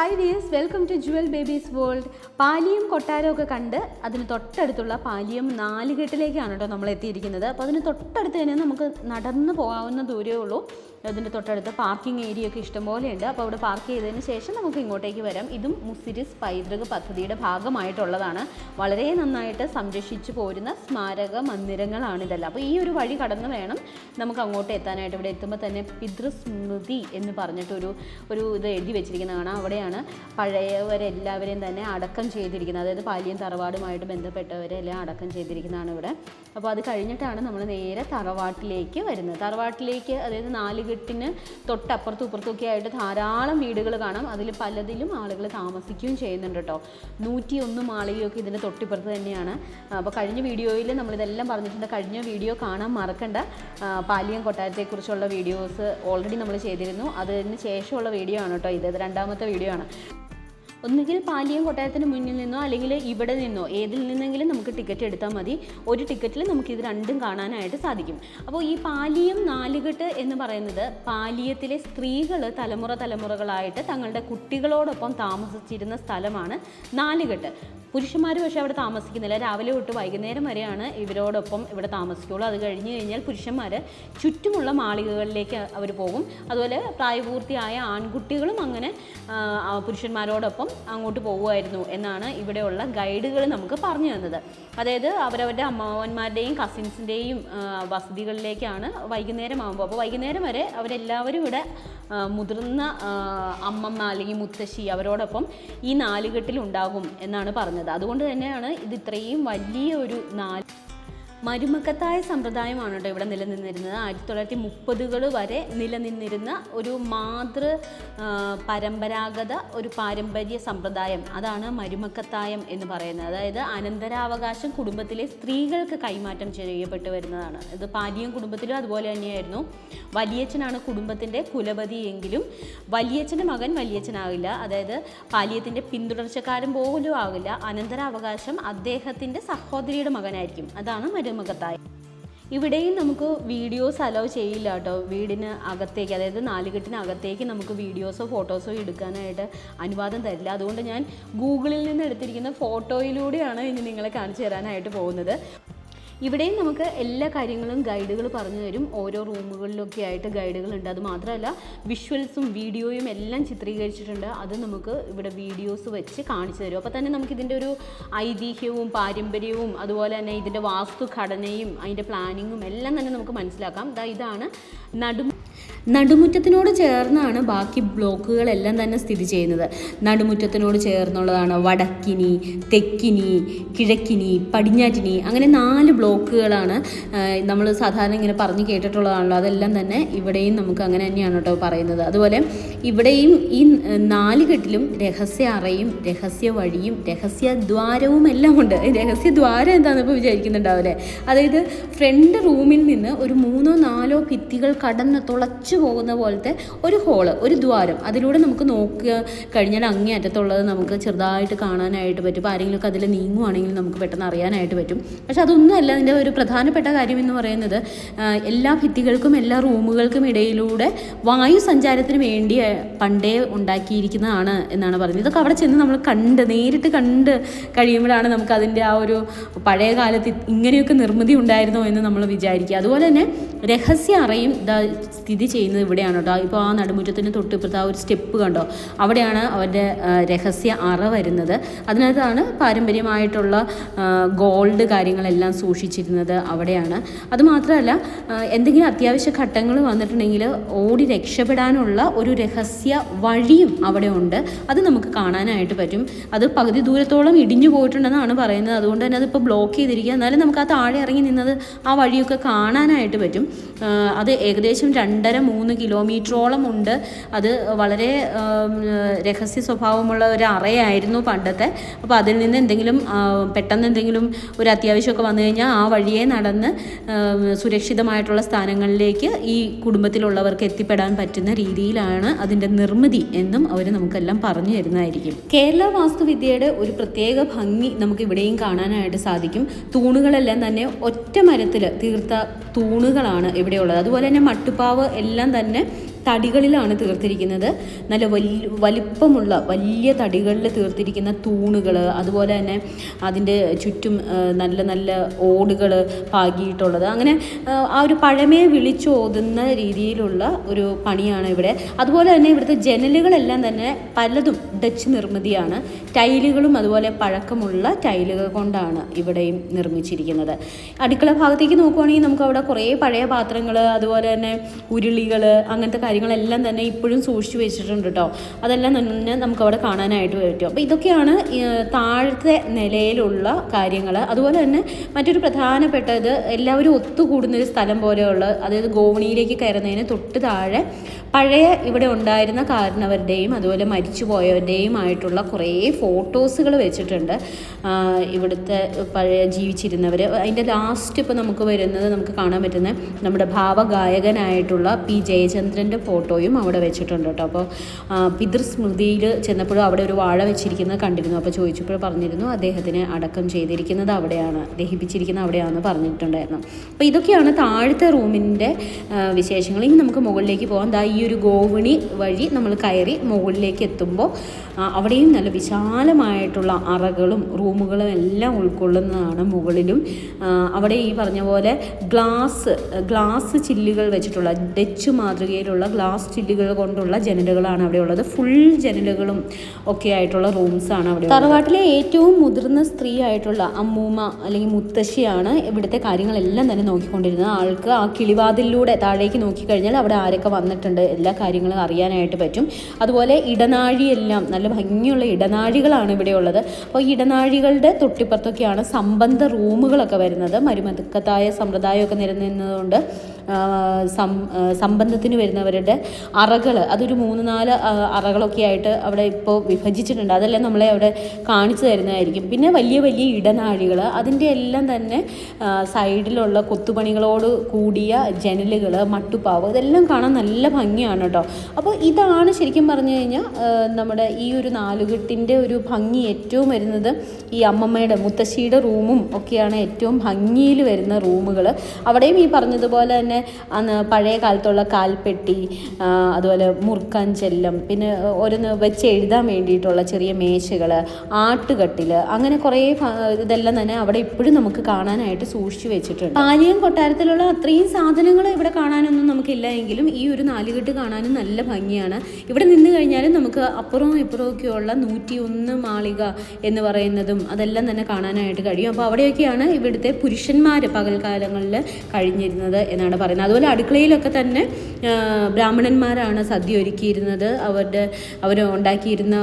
Hi dears welcome to jewel babies world Paliyam കൊട്ടാരവും ഒക്കെ കണ്ട് അതിന് തൊട്ടടുത്തുള്ള പാലിയം നാലുകെട്ടിലേക്കാണ് കേട്ടോ നമ്മൾ എത്തിയിരിക്കുന്നത് അപ്പോൾ അതിന് തൊട്ടടുത്ത് തന്നെ നമുക്ക് നടന്നു പോകാവുന്ന ദൂരമേ ഉള്ളൂ. അതിന്റെ തൊട്ടടുത്ത് പാർക്കിംഗ് ഏരിയ ഒക്കെ ഇഷ്ടംപോലെ ഉണ്ട് അപ്പോൾ അവിടെ പാർക്ക് ചെയ്തതിന് ശേഷം നമുക്ക് ഇങ്ങോട്ടേക്ക് വരാം. ഇതും മുസിരിസ് പൈതൃക പദ്ധതിയുടെ ഭാഗമായിട്ടുള്ളതാണ്. വളരെ നന്നായിട്ട് സംരക്ഷിച്ചു പോരുന്ന സ്മാരക മന്ദിരങ്ങളാണ് ഇതെല്ലാം. അപ്പോൾ ഈ ഒരു വഴി കടന്ന് വേണം നമുക്ക് അങ്ങോട്ട് എത്താനായിട്ട്. ഇവിടെ എത്തുമ്പോൾ തന്നെ പിതൃസ്മൃതി എന്ന് പറഞ്ഞിട്ടൊരു ഒരു ഇത് എഴുതി വെച്ചിരിക്കുന്നതാണ് അവിടെയാണ് പഴയവരെല്ലാവരെയും തന്നെ അടക്കം ചെയ്തിരിക്കുന്നത്. അതായത് പാലിയം തറവാടുമായിട്ട് ബന്ധപ്പെട്ടവരെല്ലാം അടക്കം ചെയ്തിരിക്കുന്നതാണ് ഇവിടെ. അപ്പോൾ അത് കഴിഞ്ഞിട്ടാണ് നമ്മൾ നേരെ തറവാട്ടിലേക്ക് വരുന്നത്. തറവാട്ടിലേക്ക് അതായത് നാലുകെട്ടിന് തൊട്ടപ്പുറത്തും ഇപ്പുറത്തും ഒക്കെ ആയിട്ട് ധാരാളം വീടുകൾ കാണാം. അതിൽ പലതിലും ആളുകൾ താമസിക്കുകയും ചെയ്യുന്നുണ്ട് കേട്ടോ. നൂറ്റി ഒന്ന് മാളികയൊക്കെ ഇതിന്റെ തൊട്ടിപ്പുറത്ത് തന്നെയാണ്. അപ്പോൾ കഴിഞ്ഞ വീഡിയോയിൽ നമ്മളിതെല്ലാം പറഞ്ഞിട്ടുണ്ട്. കഴിഞ്ഞ വീഡിയോ കാണാൻ മറക്കണ്ട. പാലിയം കൊട്ടാരത്തെക്കുറിച്ചുള്ള വീഡിയോസ് ഓൾറെഡി നമ്മൾ ചെയ്തിരുന്നു. അതിന് ശേഷമുള്ള വീഡിയോ ആണ് കേട്ടോ ഇത് രണ്ടാമത്തെ വീഡിയോ ആണ്. ഒന്നുകിൽ പാലിയം കൊട്ടാരത്തിന് മുന്നിൽ നിന്നോ അല്ലെങ്കിൽ ഇവിടെ നിന്നോ ഏതിൽ നിന്നെങ്കിലും നമുക്ക് ടിക്കറ്റ് എടുത്താൽ മതി. ഒരു ടിക്കറ്റിൽ നമുക്ക് ഇത് രണ്ടും കാണാനായിട്ട് സാധിക്കും. അപ്പോൾ ഈ പാലിയം നാലുകെട്ട് എന്ന് പറയുന്നത് പാലിയത്തിലെ സ്ത്രീകൾ തലമുറ തലമുറകളായിട്ട് തങ്ങളുടെ കുട്ടികളോടൊപ്പം താമസിച്ചിരുന്ന സ്ഥലമാണ് നാലുകെട്ട്. പുരുഷന്മാർ പക്ഷേ അവിടെ താമസിക്കുന്നില്ല. രാവിലെ തൊട്ട് വൈകുന്നേരം വരെയാണ് ഇവരോടൊപ്പം ഇവിടെ താമസിക്കുകയുള്ളൂ അത് കഴിഞ്ഞ് കഴിഞ്ഞാൽ പുരുഷന്മാർ ചുറ്റുമുള്ള മാളികകളിലേക്ക് അവർ പോകും. അതുപോലെ പ്രായപൂർത്തിയായ ആൺകുട്ടികളും അങ്ങനെ പുരുഷന്മാരോടൊപ്പം അങ്ങോട്ട് പോകുമായിരുന്നു എന്നാണ് ഇവിടെയുള്ള ഗൈഡുകൾ നമുക്ക് പറഞ്ഞു തന്നത്. അതായത് അവരവരുടെ അമ്മാവന്മാരുടെയും കസിൻസിന്റെയും വസതികളിലേക്കാണ് വൈകുന്നേരം ആകുമ്പോൾ അപ്പോൾ വൈകുന്നേരം വരെ അവരെല്ലാവരും ഇവിടെ മുതിർന്ന അമ്മമ്മ അല്ലെങ്കിൽ മുത്തശ്ശി അവരോടൊപ്പം ഈ നാലുകെട്ടിലുണ്ടാകും എന്നാണ് പറഞ്ഞത്. അതുകൊണ്ട് തന്നെയാണ് ഇത് ഇത്രയും വലിയ ഒരു നാല് മരുമക്കത്തായ സമ്പ്രദായമാണ് കേട്ടോ ഇവിടെ നിലനിന്നിരുന്നത്. ആയിരത്തി തൊള്ളായിരത്തി മുപ്പതുകൾ വരെ നിലനിന്നിരുന്ന ഒരു മാതൃ പരമ്പരാഗത ഒരു പാരമ്പര്യ സമ്പ്രദായം. അതാണ് മരുമക്കത്തായം എന്ന് പറയുന്നത്. അതായത് അനന്തരാവകാശം കുടുംബത്തിലെ സ്ത്രീകൾക്ക് കൈമാറ്റം ചെയ്യപ്പെട്ടു വരുന്നതാണ്. ഇത് പാലിയം കുടുംബത്തിലും അതുപോലെ തന്നെയായിരുന്നു. വലിയച്ഛനാണ് കുടുംബത്തിന്റെ കുലപതി എങ്കിലും വലിയച്ഛന്റെ മകൻ വലിയച്ഛനാകില്ല. അതായത് പാലിയത്തിന്റെ പിന്തുടർച്ചക്കാരൻ പോലും ആകില്ല. അനന്തരാവകാശം അദ്ദേഹത്തിന്റെ സഹോദരിയുടെ മകനായിരിക്കും. അതാണ് മരുമകത്തായം ഇവിടെയും നമുക്ക് വീഡിയോസ് അലോ ചെയ്യില്ല കേട്ടോ. വീടിന് അകത്തേക്ക് അതായത് നാലുകെട്ടിന് അകത്തേക്ക് നമുക്ക് വീഡിയോസോ ഫോട്ടോസോ എടുക്കാനായിട്ട് അനുവാദം തരില്ല. അതുകൊണ്ട് ഞാൻ ഗൂഗിളിൽ നിന്ന് എടുത്തിരിക്കുന്ന ഫോട്ടോയിലൂടെയാണ് ഇനി നിങ്ങളെ കാണിച്ചു തരാനായിട്ട് പോകുന്നത്. ഇവിടെയും നമുക്ക് എല്ലാ കാര്യങ്ങളും ഗൈഡുകൾ പറഞ്ഞു തരും. ഓരോ റൂമുകളിലൊക്കെ ആയിട്ട് ഗൈഡുകളുണ്ട്. അത് മാത്രമല്ല വിഷ്വൽസും വീഡിയോയും എല്ലാം ചിത്രീകരിച്ചിട്ടുണ്ട്. അത് നമുക്ക് ഇവിടെ വീഡിയോസ് വെച്ച് കാണിച്ചു തരും. അപ്പോൾ തന്നെ നമുക്ക് ഇതിന്റെ ഒരു ഐതിഹ്യവും പാരമ്പര്യവും അതുപോലെ തന്നെ ഇതിന്റെ വാസ്തുഘടനയും അതിന്റെ പ്ലാനിങ്ങും എല്ലാം തന്നെ നമുക്ക് മനസ്സിലാക്കാം. ഇതാണ് നടു നടുമുറ്റത്തിനോട് ചേർന്നാണ് ബാക്കി ബ്ലോക്കുകളെല്ലാം തന്നെ സ്ഥിതി ചെയ്യുന്നത്. നടുമുറ്റത്തിനോട് ചേർന്നുള്ളതാണ് വടക്കിനി തെക്കിനി കിഴക്കിനി പടിഞ്ഞാറ്റിനി അങ്ങനെ നാല് ബ്ലോക്കുകളാണ് നമ്മൾ സാധാരണ ഇങ്ങനെ പറഞ്ഞു കേട്ടിട്ടുള്ളതാണല്ലോ. അതെല്ലാം തന്നെ ഇവിടെയും നമുക്ക് അങ്ങനെ തന്നെയാണ് കേട്ടോ പറയുന്നത്. അതുപോലെ ഇവിടെയും ഈ നാല് കെട്ടിലും രഹസ്യ അറയും രഹസ്യ വഴിയും രഹസ്യ ദ്വാരവും എല്ലാം ഉണ്ട്. രഹസ്യ ദ്വാരം എന്താണെന്ന് ഇപ്പോൾ വിചാരിക്കുന്നുണ്ടാവില്ലേ? അതായത് ഫ്രണ്ട് റൂമിൽ നിന്ന് ഒരു മൂന്നോ നാലോ ഭിത്തികൾ കടന്ന് തുളച്ചു പോകുന്ന പോലത്തെ ഒരു ഹോൾ ഒരു ദ്വാരം. അതിലൂടെ നമുക്ക് നോക്കുക കഴിഞ്ഞാൽ അങ്ങേ അറ്റത്തുള്ളത് നമുക്ക് ചെറുതായിട്ട് കാണാനായിട്ട് പറ്റും. ഇപ്പോൾ ആരെങ്കിലുമൊക്കെ അതിൽ നീങ്ങുവാണെങ്കിൽ നമുക്ക് പെട്ടെന്ന് അറിയാനായിട്ട് പറ്റും. പക്ഷെ അതൊന്നുമല്ല അതിന്റെ ഒരു പ്രധാനപ്പെട്ട കാര്യം എന്ന് പറയുന്നത് എല്ലാ ഭിത്തികൾക്കും എല്ലാ റൂമുകൾക്കും ഇടയിലൂടെ വായു സഞ്ചാരത്തിന് വേണ്ടി പണ്ടേ ഉണ്ടാക്കിയിരിക്കുന്നതാണ് എന്നാണ് പറയുന്നത് ഇതൊക്കെ അവിടെ ചെന്ന് നമ്മൾ കണ്ട് നേരിട്ട് കണ്ട് കഴിയുമ്പോഴാണ് നമുക്ക് അതിന്റെ ആ ഒരു പഴയ കാലത്ത് ഇങ്ങനെയൊക്കെ നിർമ്മിതി ഉണ്ടായിരുന്നോ എന്ന് നമ്മൾ വിചാരിക്കുക. അതുപോലെ തന്നെ രഹസ്യ അറയും സ്ഥിതി ചെയ്യുന്നത് ഇവിടെയാണ് കേട്ടോ. ഇപ്പോൾ ആ നടുമുറ്റത്തിന് തൊട്ടിപ്പുറത്ത് ആ ഒരു സ്റ്റെപ്പ് കണ്ടോ? അവിടെയാണ് അവരുടെ രഹസ്യ അറ വരുന്നത്. അതിനകത്താണ് പാരമ്പര്യമായിട്ടുള്ള ഗോൾഡ് കാര്യങ്ങളെല്ലാം സൂക്ഷിച്ചിരുന്നത് അവിടെയാണ്. അതുമാത്രമല്ല എന്തെങ്കിലും അത്യാവശ്യ ഘട്ടങ്ങൾ വന്നിട്ടുണ്ടെങ്കിൽ ഓടി രക്ഷപ്പെടാനുള്ള ഒരു രഹസ്യ വഴിയും അവിടെ ഉണ്ട്. അത് നമുക്ക് കാണാനായിട്ട് പറ്റും. അത് പകുതി ദൂരത്തോളം ഇടിഞ്ഞു പോയിട്ടുണ്ടെന്നാണ് പറയുന്നത്. അതുകൊണ്ട് തന്നെ അതിപ്പോൾ ബ്ലോക്ക് ചെയ്തിരിക്കുക. എന്നാലും നമുക്ക് ആ താഴെ ഇറങ്ങി നിന്നത് ആ വഴിയൊക്കെ കാണാനായിട്ട് പറ്റും. അത് ഏകദേശം രണ്ടര മൂന്ന് കിലോമീറ്ററോളം ഉണ്ട്. അത് വളരെ രഹസ്യ സ്വഭാവമുള്ള ഒരു അറയായിരുന്നു പണ്ടത്തെ. അപ്പോൾ അതിൽ നിന്ന് എന്തെങ്കിലും പെട്ടെന്ന് എന്തെങ്കിലും ഒരു അത്യാവശ്യമൊക്കെ വന്നു കഴിഞ്ഞാൽ ആ വഴിയെ നടന്ന് സുരക്ഷിതമായിട്ടുള്ള സ്ഥാനങ്ങളിലേക്ക് ഈ കുടുംബത്തിലുള്ളവർക്ക് എത്തിപ്പെടാൻ പറ്റുന്ന രീതിയിലാണ് അതിന്റെ നിർമ്മിതി എന്നും അവർ നമുക്കെല്ലാം പറഞ്ഞു തരുന്നതായിരിക്കും. കേരള വാസ്തുവിദ്യയുടെ ഒരു പ്രത്യേക ഭംഗി നമുക്ക് ഇവിടെയും കാണാനായിട്ട് സാധിക്കും. തൂണുകളെല്ലാം തന്നെ ഒറ്റ മരത്തിൽ തീർത്ത തൂണുകളാണ് ഇവിടെയുള്ളത്. അതുപോലെ തന്നെ മട്ടുപ്പാവ് എല്ലാം തന്നെ തടികളിലാണ് തീർത്തിരിക്കുന്നത്. നല്ല വലിയ വലിപ്പമുള്ള വലിയ തടികളിൽ തീർത്തിരിക്കുന്ന തൂണുകൾ അതുപോലെ തന്നെ അതിന്റെ ചുറ്റും നല്ല നല്ല ഓടുകൾ പാകിയിട്ടുള്ളത്. അങ്ങനെ ആ, ഒരു പഴമയെ വിളിച്ചോതുന്ന രീതിയിലുള്ള ഒരു പണിയാണ് ഇവിടെ. അതുപോലെ തന്നെ ഇവിടുത്തെ ജനലുകളെല്ലാം തന്നെ പലതും ഡച്ച് നിർമ്മിതിയാണ്. ടൈലുകളും അതുപോലെ പഴക്കമുള്ള ടൈലുകൾ കൊണ്ടാണ് ഇവിടെയും നിർമ്മിച്ചിരിക്കുന്നത്. അടുക്കള ഭാഗത്തേക്ക് നോക്കുവാണെങ്കിൽ നമുക്ക് അവിടെ കുറേ പഴയ പാത്രങ്ങൾ അതുപോലെ തന്നെ ഉരുളികൾ അങ്ങനത്തെ കാര്യങ്ങളെല്ലാം തന്നെ ഇപ്പോഴും സൂക്ഷിച്ചു വെച്ചിട്ടുണ്ട് കേട്ടോ. അതെല്ലാം തന്നെ നമുക്ക് അവിടെ കാണാനായിട്ട് പറ്റും. അപ്പോൾ ഇതൊക്കെയാണ് താഴത്തെ നിലയിലുള്ള കാര്യങ്ങൾ. അതുപോലെ തന്നെ മറ്റൊരു പ്രധാനപ്പെട്ടത് എല്ലാവരും ഒത്തുകൂടുന്നൊരു സ്ഥലം പോലെയുള്ള അതായത് ഗോവണിയിലേക്ക് കയറുന്നതിന് തൊട്ട് താഴെ പഴയ ഇവിടെ ഉണ്ടായിരുന്ന കാരണവരുടെയും അതുപോലെ മരിച്ചുപോയവരുടെയും ആയിട്ടുള്ള കുറേ ഫോട്ടോസുകൾ വെച്ചിട്ടുണ്ട്. ഇവിടുത്തെ പഴയ ജീവിച്ചിരുന്നവർ അതിന്റെ ലാസ്റ്റ് ഇപ്പോൾ നമുക്ക് വരുന്നത് നമുക്ക് കാണാൻ പറ്റുന്ന നമ്മുടെ ഭാവഗായകനായിട്ടുള്ള പി ജയചന്ദ്രന്റെ ഫോട്ടോയും അവിടെ വെച്ചിട്ടുണ്ട് കേട്ടോ. അപ്പോൾ പിതൃസ്മൃതിയിൽ ചെന്നപ്പോഴും അവിടെ ഒരു വാഴ വെച്ചിരിക്കുന്നത് കണ്ടിരുന്നു. അപ്പോൾ ചോദിച്ചപ്പോൾ പറഞ്ഞിരുന്നു അദ്ദേഹത്തിന് അടക്കം ചെയ്തിരിക്കുന്നത് അവിടെയാണ് ദഹിപ്പിച്ചിരിക്കുന്നത് അവിടെയാണെന്ന് പറഞ്ഞിട്ടുണ്ടായിരുന്നു. അപ്പോൾ ഇതൊക്കെയാണ് താഴത്തെ റൂമിന്റെ വിശേഷങ്ങൾ. ഇനി നമുക്ക് മുകളിലേക്ക് പോകാം ദാ ഈ ഒരു ഗോവണി വഴി നമ്മൾ കയറി മുകളിലേക്ക് എത്തുമ്പോൾ അവിടെയും നല്ല വിശാലമായിട്ടുള്ള അറകളും റൂമുകളും എല്ലാം ഉൾക്കൊള്ളുന്നതാണ് മുകളിലും. അവിടെ ഈ പറഞ്ഞ പോലെ ഗ്ലാസ് ഗ്ലാസ് ചില്ലുകൾ വെച്ചിട്ടുള്ള ഡച്ച് മാതൃകയിലുള്ള ഗ്ലാസ് ചില്ലുകൾ കൊണ്ടുള്ള ജനലുകളാണ് അവിടെ ഉള്ളത്. ഫുൾ ജനലുകളും ഒക്കെ ആയിട്ടുള്ള റൂംസാണ് അവിടെ തറവാട്ടിലെ ഏറ്റവും മുതിർന്ന സ്ത്രീ ആയിട്ടുള്ള അമ്മൂമ്മ അല്ലെങ്കിൽ മുത്തശ്ശിയാണ് ഇവിടുത്തെ കാര്യങ്ങളെല്ലാം തന്നെ നോക്കിക്കൊണ്ടിരുന്നത്. ആൾക്ക് ആ കിളിവാതിലൂടെ താഴേക്ക് നോക്കിക്കഴിഞ്ഞാൽ അവിടെ ആരൊക്കെ വന്നിട്ടുണ്ട് എല്ലാ കാര്യങ്ങളും അറിയാനായിട്ട് പറ്റും. അതുപോലെ ഇടനാഴിയെല്ലാം നല്ല ഭംഗിയുള്ള ഇടനാഴികളാണ് ഇവിടെ ഉള്ളത് അപ്പോൾ ഇടനാഴികളുടെ തൊട്ടിപ്പുറത്തൊക്കെയാണ് സംബന്ധ റൂമുകളൊക്കെ വരുന്നത്. മരുമതുക്കത്തായ സമ്പ്രദായമൊക്കെ നിലനിന്നതുകൊണ്ട് സംബന്ധത്തിന് വരുന്നവരുടെ അറകൾ. അതൊരു മൂന്ന് നാല് അറകളൊക്കെ ആയിട്ട് അവിടെ ഇപ്പോൾ വിഭജിച്ചിട്ടുണ്ട്. അതെല്ലാം നമ്മളെ അവിടെ കാണിച്ചു തരുന്നതായിരിക്കും. പിന്നെ വലിയ വലിയ ഇടനാഴികൾ അതിന്റെ എല്ലാം തന്നെ സൈഡിലുള്ള കൊത്തുപണികളോട് കൂടിയ ജനലുകൾ മട്ടുപ്പാവ് ഇതെല്ലാം കാണാൻ നല്ല ഭംഗിയാണ് കേട്ടോ. അപ്പോൾ ഇതാണ് ശരിക്കും പറഞ്ഞു കഴിഞ്ഞാൽ നമ്മുടെ ഈ ഒരു നാലുകെട്ടിന്റെ ഒരു ഭംഗി ഏറ്റവും വരുന്നത്. ഈ അമ്മമ്മയുടെ മുത്തശ്ശിയുടെ റൂമും ഒക്കെയാണ് ഏറ്റവും ഭംഗിയിൽ വരുന്ന റൂമുകൾ അവിടെയും ഈ പറഞ്ഞതുപോലെ തന്നെ അന്ന് പഴയ കാലത്തുള്ള കാൽപ്പെട്ടി അതുപോലെ അതുപോലെ മുറുക്കാഞ്ചെല്ലം പിന്നെ ഓരോന്ന് വെച്ച് എഴുതാൻ വേണ്ടിയിട്ടുള്ള ചെറിയ മേശകൾ ആട്ടുകട്ടിൽ അങ്ങനെ കുറേ ഇതെല്ലാം തന്നെ അവിടെ ഇപ്പോഴും നമുക്ക് കാണാനായിട്ട് സൂക്ഷിച്ചു വെച്ചിട്ടുണ്ട്. പാലിയം കൊട്ടാരത്തിലുള്ള അത്രയും സാധനങ്ങൾ ഇവിടെ കാണാനൊന്നും നമുക്കില്ല എങ്കിലും ഈ ഒരു നാലുകെട്ട് കാണാനും നല്ല ഭംഗിയാണ്. ഇവിടെ നിന്ന് കഴിഞ്ഞാലും നമുക്ക് അപ്പുറവും ഇപ്പുറമൊക്കെയുള്ള ഒക്കെയുള്ള നൂറ്റി ഒന്ന് മാളിക എന്ന് പറയുന്നതും അതെല്ലാം തന്നെ കാണാനായിട്ട് കഴിയും. അപ്പോൾ അവിടെയൊക്കെയാണ് ഇവിടുത്തെ പുരുഷന്മാർ പകൽക്കാലങ്ങളിൽ കഴിഞ്ഞിരുന്നത് എന്നാണ് പറയുന്നത്. അതുപോലെ അടുക്കളയിലൊക്കെ തന്നെ ബ്രാഹ്മണന്മാരാണ് സദ്യ ഒരുക്കിയിരുന്നത്. അവരുടെ അവർ ഉണ്ടാക്കിയിരുന്ന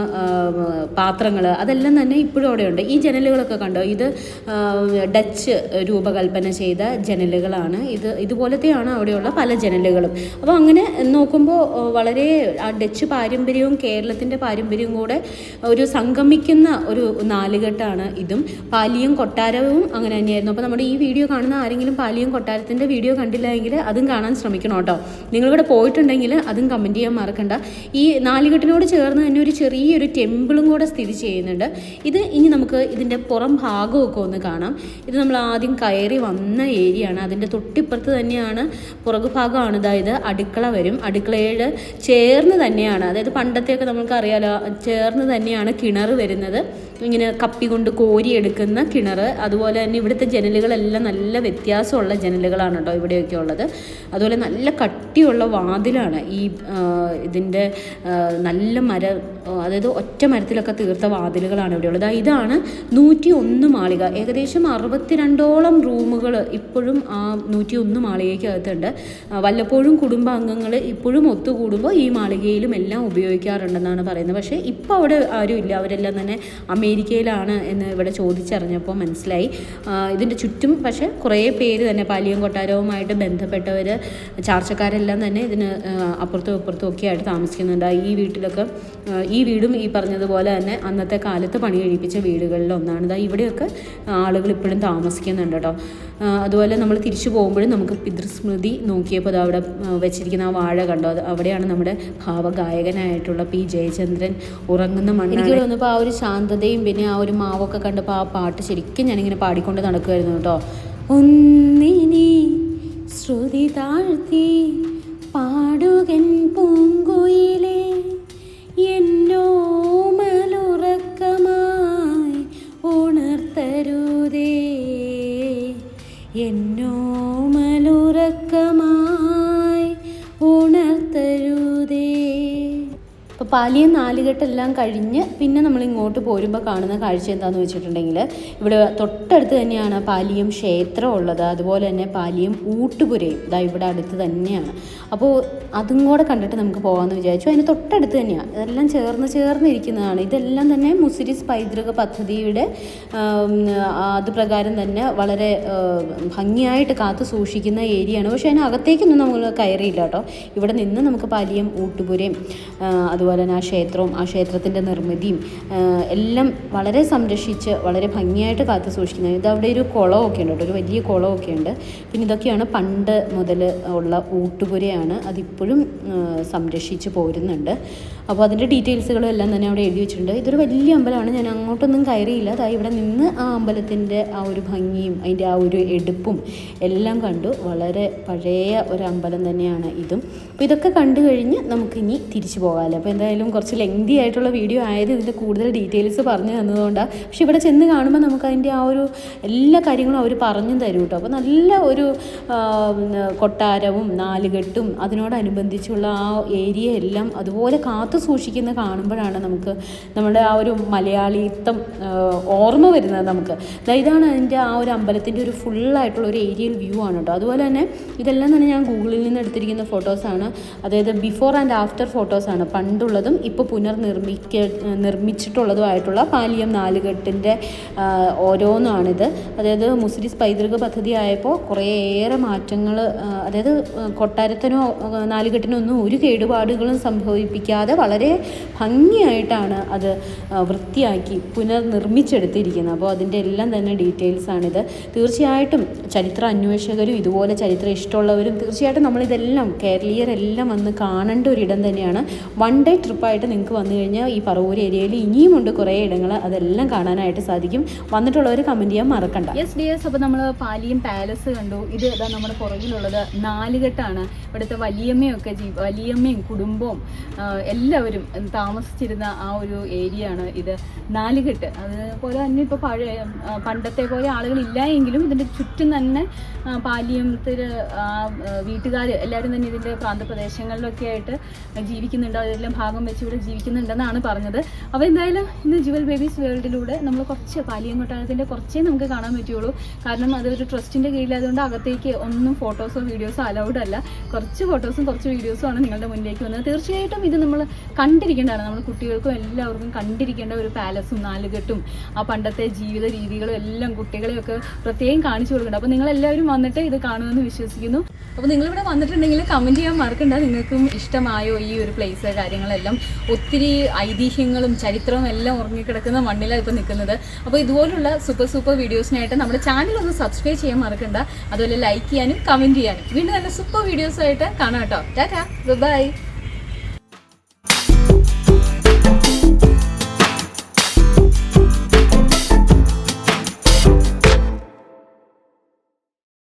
പാത്രങ്ങൾ അതെല്ലാം തന്നെ ഇപ്പോഴും അവിടെയുണ്ട് ഈ ജനലുകളൊക്കെ കണ്ടോ? ഇത് ഡച്ച് രൂപകൽപ്പന ചെയ്ത ജനലുകളാണ്. ഇത് ഇതുപോലത്തെയാണ് അവിടെയുള്ള പല ജനലുകളും. അപ്പോൾ അങ്ങനെ നോക്കുമ്പോൾ വളരെ ആ ഡച്ച് പാരമ്പര്യവും കേരളത്തിന്റെ പാരമ്പര്യവും കൂടെ ഒരു സംഗമിക്കുന്ന ഒരു നാലുകെട്ടാണ് ഇതും. പാലിയും കൊട്ടാരവും അങ്ങനെ തന്നെയായിരുന്നു. അപ്പോൾ നമ്മുടെ ഈ വീഡിയോ കാണുന്ന ആരെങ്കിലും പാലിയും കൊട്ടാരത്തിന്റെ വീഡിയോ കണ്ടില്ല എങ്കിൽ അതും കാണാൻ ശ്രമിക്കണം കേട്ടോ. നിങ്ങളിവിടെ പോയിട്ടുണ്ടെങ്കിൽ അതും കമന്റ് ചെയ്യാൻ മറക്കണ്ട. ഈ നാലുകെട്ടിനോട് ചേർന്ന് തന്നെ ഒരു ചെറിയൊരു ടെമ്പിളും കൂടെ സ്ഥിതി ചെയ്യുന്നുണ്ട്. ഇത് ഇനി നമുക്ക് ഇതിന്റെ പുറം ഭാഗമൊക്കെ ഒന്ന് കാണാം. ഇത് നമ്മൾ ആദ്യം കയറി വന്ന ഏരിയ ആണ്. അതിന്റെ തൊട്ടിപ്പുറത്ത് തന്നെയാണ് പുറകു ഭാഗമാണ് അതായത് അടുക്കള വരും. അടുക്കളയുടെ ചേർന്ന് തന്നെയാണ്. അതായത് പണ്ടത്തെയൊക്കെ നമുക്ക് അറിയാലോ ചേർന്ന് തന്നെയാണ് കിണർ വരുന്നത്. ഇങ്ങനെ കപ്പി കൊണ്ട് കോരിയെടുക്കുന്ന കിണർ. അതുപോലെ തന്നെ ഇവിടുത്തെ ജനലുകളെല്ലാം നല്ല വ്യത്യാസമുള്ള ജനലുകളാണ് കേട്ടോ ഇവിടെയൊക്കെ ഉള്ളത്. അതുപോലെ നല്ല കട്ടിയുള്ള വാതിലാണ് ഈ ഇതിന്റെ നല്ല മര അതായത് ഒറ്റ മരത്തിലൊക്കെ തീർത്ത വാതിലുകളാണ് ഇവിടെയുള്ളത് ഇതാണ് നൂറ്റി ഒന്ന് മാളിക. ഏകദേശം അറുപത്തിരണ്ടോളം റൂമുകൾ ഇപ്പോഴും ആ നൂറ്റി ഒന്ന് മാളികയ്ക്കകത്തുണ്ട് വല്ലപ്പോഴും കുടുംബാംഗങ്ങൾ ഇപ്പോഴും ഒത്തുകൂടുമ്പോൾ ഈ മാളികയിലും എല്ലാം ഉപയോഗിക്കാറുണ്ടെന്നാണ് പറയുന്നത്. പക്ഷേ ഇപ്പോൾ അവിടെ ആരും ഇല്ല. അവരെല്ലാം തന്നെ അമേരിക്കയിലാണ് എന്ന് ഇവിടെ ചോദിച്ചറിഞ്ഞപ്പോൾ മനസ്സിലായി. ഇതിന്റെ ചുറ്റും പക്ഷേ കുറേ പേര് തന്നെ പാലിയം കൊട്ടാരവുമായിട്ട് ബന്ധപ്പെട്ടവർ ചാർച്ചക്കാരെല്ലാം തന്നെ ഇതിന് അപ്പുറത്തും ഇപ്പുറത്തും ഒക്കെ ആയിട്ട് താമസിക്കുന്നുണ്ട്. ഈ വീട്ടിലൊക്കെ ഈ വീടും ഈ പറഞ്ഞതുപോലെ തന്നെ അന്നത്തെ കാലത്ത് പണി കഴിപ്പിച്ച വീടുകളിൽ ഒന്നാണ്. ഇതാ ഇവിടെയൊക്കെ ആളുകൾ ഇപ്പോഴും താമസിക്കുന്നുണ്ട് കേട്ടോ. അതുപോലെ നമ്മൾ തിരിച്ചു പോകുമ്പോഴും നമുക്ക് പിതൃസ്മൃതി നോക്കിയപ്പോൾ അത് അവിടെ വെച്ചിരിക്കുന്ന ആ വാഴ കണ്ടോ? അത് അവിടെയാണ് നമ്മുടെ ഭാവഗായകനായിട്ടുള്ള പി. ജയചന്ദ്രൻ ഉറങ്ങുന്ന മണ്ണിൽ എനിക്ക് തോന്നുന്നപ്പോൾ ആ ഒരു ശാന്തതയും പിന്നെ ആ ഒരു മാവൊക്കെ കണ്ടപ്പോൾ ആ പാട്ട് ശരിക്കും ഞാനിങ്ങനെ പാടിക്കൊണ്ട് നടക്കുമായിരുന്നു കേട്ടോ. ഒന്നിനി ശ്രുതി താഴ്ത്തി പാടുകൻ പൂങ്കുയിലെ എന്നോമലുറക്കമായി ഉണർത്തരുതേ. എന്നോമലുറക്കമായി ഉണർത്തരുതേ. അപ്പോൾ പാലിയം നാലുകെട്ടെല്ലാം കഴിഞ്ഞ് പിന്നെ നമ്മൾ ഇങ്ങോട്ട് പോരുമ്പോൾ കാണുന്ന കാഴ്ച എന്താണെന്ന് വെച്ചിട്ടുണ്ടെങ്കിൽ ഇവിടെ തൊട്ടടുത്ത് തന്നെയാണ് പാലിയം ക്ഷേത്രം ഉള്ളത്. അതുപോലെ തന്നെ പാലിയം ഊട്ടുപുരയും. ഇതാ ഇവിടെ അടുത്ത് തന്നെയാണ്. അപ്പോൾ അതും കൂടെ കണ്ടിട്ട് നമുക്ക് പോകാമെന്ന് വിചാരിച്ചു. അതിന് തൊട്ടടുത്ത് തന്നെയാണ് ഇതെല്ലാം ചേർന്ന് ചേർന്നിരിക്കുന്നതാണ് ഇതെല്ലാം തന്നെ മുസിരിസ് പൈതൃക പദ്ധതിയുടെ അത് പ്രകാരം തന്നെ വളരെ ഭംഗിയായിട്ട് കാത്തു സൂക്ഷിക്കുന്ന ഏരിയയാണ്. പക്ഷേ അതിനകത്തേക്കൊന്നും നമ്മൾ കയറിയില്ല കേട്ടോ. ഇവിടെ നിന്ന് നമുക്ക് പാലിയം ഊട്ടുപുരയും ആ, അതുപോലെ തന്നെ ആ ക്ഷേത്രവും ആ ക്ഷേത്രത്തിന്റെ നിർമ്മിതിയും എല്ലാം വളരെ സംരക്ഷിച്ച് വളരെ ഭംഗിയായിട്ട് കാത്തു സൂക്ഷിക്കുന്നത്. ഇത് അവിടെ ഒരു കുളമൊക്കെ ഉണ്ട് ഒരു വലിയ കുളമൊക്കെ ഉണ്ട്. പിന്നെ ഇതൊക്കെയാണ് പണ്ട് മുതൽ ഉള്ള ഊട്ടുപുരയാണ് അതിപ്പോഴും സംരക്ഷിച്ച് പോരുന്നുണ്ട്. അപ്പോൾ അതിന്റെ ഡീറ്റെയിൽസുകളും എല്ലാം തന്നെ അവിടെ എഴുതി വെച്ചിട്ടുണ്ട്. ഇതൊരു വലിയ അമ്പലമാണ് ഞാൻ അങ്ങോട്ടൊന്നും കയറിയില്ല. അതായത് ഇവിടെ നിന്ന് ആ അമ്പലത്തിന്റെ ആ ഒരു ഭംഗിയും അതിന്റെ ആ ഒരു എടുപ്പും എല്ലാം കണ്ടു. വളരെ പഴയ ഒരു അമ്പലം തന്നെയാണ് ഇതും. അപ്പോൾ ഇതൊക്കെ കണ്ടു കഴിഞ്ഞ് നമുക്കിനി തിരിച്ചു പോകാമല്ലോ. അപ്പോൾ എന്തായാലും കുറച്ച് ലെങ്തി ആയിട്ടുള്ള വീഡിയോ ആയത് ഇതിന്റെ കൂടുതൽ ഡീറ്റെയിൽസ് പറഞ്ഞു തന്നതുകൊണ്ടാണ് പക്ഷെ ഇവിടെ ചെന്ന് കാണുമ്പോൾ നമുക്ക് അതിന്റെ ആ ഒരു എല്ലാ കാര്യങ്ങളും അവർ പറഞ്ഞു തരും കേട്ടോ അപ്പോൾ നല്ല ഒരു കൊട്ടാരവും നാലുകെട്ടും അതിനോടനുബന്ധിച്ചുള്ള ആ ഏരിയ എല്ലാം അതുപോലെ കാത്തു സൂക്ഷിക്കുന്ന കാണുമ്പോഴാണ് നമുക്ക് നമ്മുടെ ആ ഒരു മലയാളിത്തം ആ, ഓർമ്മ വരുന്നത് നമുക്ക്. ഇതാണ് അതിന്റെ ആ ഒരു അമ്പലത്തിന്റെ ഒരു ഫുള്ളായിട്ടുള്ള ഒരു ഏരിയൽ വ്യൂ ആണ് കേട്ടോ അതുപോലെ തന്നെ ഇതെല്ലാം തന്നെ ഞാൻ ഗൂഗിളിൽ നിന്ന് എടുത്തിരിക്കുന്ന ഫോട്ടോസാണ് അതായത് ബിഫോർ ആൻഡ് ആഫ്റ്റർ ഫോട്ടോസാണ് പണ്ടുള്ളതും ഇപ്പോൾ പുനർനിർമ്മിക്ക നിർമ്മിച്ചിട്ടുള്ളതുമായിട്ടുള്ള പാലിയം നാലുകെട്ടിന്റെ ഓരോന്നാണിത്. അതായത് മുസ്ലിസ് പൈതൃക പദ്ധതി ആയപ്പോൾ കുറേയേറെ മാറ്റങ്ങൾ അതായത് കൊട്ടാരത്തിനോ നാലുകെട്ടിനോ ഒന്നും ഒരു കേടുപാടുകളും സംഭവിപ്പിക്കാതെ വളരെ ഭംഗിയായിട്ടാണ് അത് വൃത്തിയാക്കി പുനർനിർമ്മിച്ചെടുത്തിരിക്കുന്നത്. അപ്പോൾ അതിന്റെ എല്ലാം തന്നെ ഡീറ്റെയിൽസാണിത് തീർച്ചയായിട്ടും ചരിത്ര അന്വേഷകരും ഇതുപോലെ ചരിത്രം ഇഷ്ടമുള്ളവരും തീർച്ചയായിട്ടും നമ്മളിതെല്ലാം കേരളീയരെല്ലാം വന്ന് കാണേണ്ട ഒരിടം തന്നെയാണ്. വൺ ഡേ ട്രിപ്പായിട്ട് നിങ്ങൾക്ക് വന്നു കഴിഞ്ഞാൽ ഈ പറവൂർ ഏരിയയിൽ ഇനിയുമുണ്ട് കുറേ ഇടങ്ങൾ അതെല്ലാം കാണാനായിട്ട് സാധിക്കും. വന്നിട്ടുള്ളവർ കമന്റ് ചെയ്യാൻ മറക്കണ്ട. യെസ് ഡിയേഴ്സ് അപ്പോൾ നമ്മൾ പാലിയും പാലസ് കണ്ടു. ഇത് ഇതാ നമ്മുടെ പുറകിലുള്ളത്? നാലുകെട്ടാണ്. ഇവിടുത്തെ വലിയമ്മയൊക്കെ ജീ വലിയമ്മയും കുടുംബവും എല്ലാവരും താമസിച്ചിരുന്ന ആ ഒരു ഏരിയ ആണ് ഇത്. നാലുകെട്ട്. അതുപോലെ തന്നെ ഇപ്പോൾ പഴയ പണ്ടത്തെ പോലെ ആളുകൾ എങ്കിലും ഇതിന്റെ ചുറ്റും തന്നെ പാലിയത്തിൽ വീട്ടുകാർ എല്ലാവരും തന്നെ ഇതിന്റെ പ്രാന്തപ്രദേശങ്ങളിലൊക്കെ ആയിട്ട് ജീവിക്കുന്നുണ്ട്. അതെല്ലാം ഭാഗം വെച്ച് ഇവിടെ ജീവിക്കുന്നുണ്ടെന്നാണ് പറഞ്ഞത്. അപ്പോൾ എന്തായാലും ഇന്ന് ജുവൽ ബേബീസ് വേൾഡിലൂടെ നമ്മൾ കുറച്ച് പാലിയം കൊട്ടാരത്തിന്റെ കുറച്ചേ നമുക്ക് കാണാൻ പറ്റുള്ളൂ കാരണം അതൊരു ട്രസ്റ്റിന്റെ കീഴിലായതുകൊണ്ട് അകത്തേക്ക് ഒന്നും ഫോട്ടോസോ വീഡിയോസോ അലൗഡ് അല്ല. കുറച്ച് ഫോട്ടോസും കുറച്ച് വീഡിയോസും ആണ് നിങ്ങളുടെ മുന്നിലേക്ക് വന്നത്. തീർച്ചയായിട്ടും ഇത് നമ്മൾ കണ്ടിരിക്കേണ്ടതാണ്. നമ്മൾ കുട്ടികൾക്കും എല്ലാവർക്കും കണ്ടിരിക്കേണ്ട ഒരു പാലസും നാലുകെട്ടും ആ പണ്ടത്തെ ജീവിത രീതികളും എല്ലാം കുട്ടികളെയൊക്കെ പ്രത്യേകം കാണിച്ചു കൊടുക്കുന്നുണ്ട്. അപ്പോൾ നിങ്ങളെല്ലാവരും വന്നിട്ട് ഇത് കാണുമെന്ന് വിശ്വസിക്കുന്നു. അപ്പോൾ നിങ്ങളിവിടെ വന്നിട്ടുണ്ടെങ്കിൽ കമന്റ് ചെയ്യാൻ മറക്കണ്ട. നിങ്ങൾക്കും ഇഷ്ടമായോ ഈ ഒരു പ്ലേസ് കാര്യങ്ങളെല്ലാം ഒത്തിരി ഐതിഹ്യങ്ങളും ചരിത്രവും എല്ലാം ഉറങ്ങിക്കിടക്കുന്ന മണ്ണിലാണ് ഇപ്പോൾ നിൽക്കുന്നത്. അപ്പോൾ ഇതുപോലുള്ള സൂപ്പർ സൂപ്പർ വീഡിയോസിനായിട്ട് നമ്മുടെ ചാനൽ ഒന്ന് സബ്സ്ക്രൈബ് ചെയ്യാൻ മറക്കണ്ട. അതുപോലെ ലൈക്ക് ചെയ്യാനും കമന്റ് ചെയ്യാനും. വീണ്ടും നല്ല സൂപ്പർ വീഡിയോസായിട്ട് കാണാം കേട്ടോ. ടാറ്റാ. ബൈ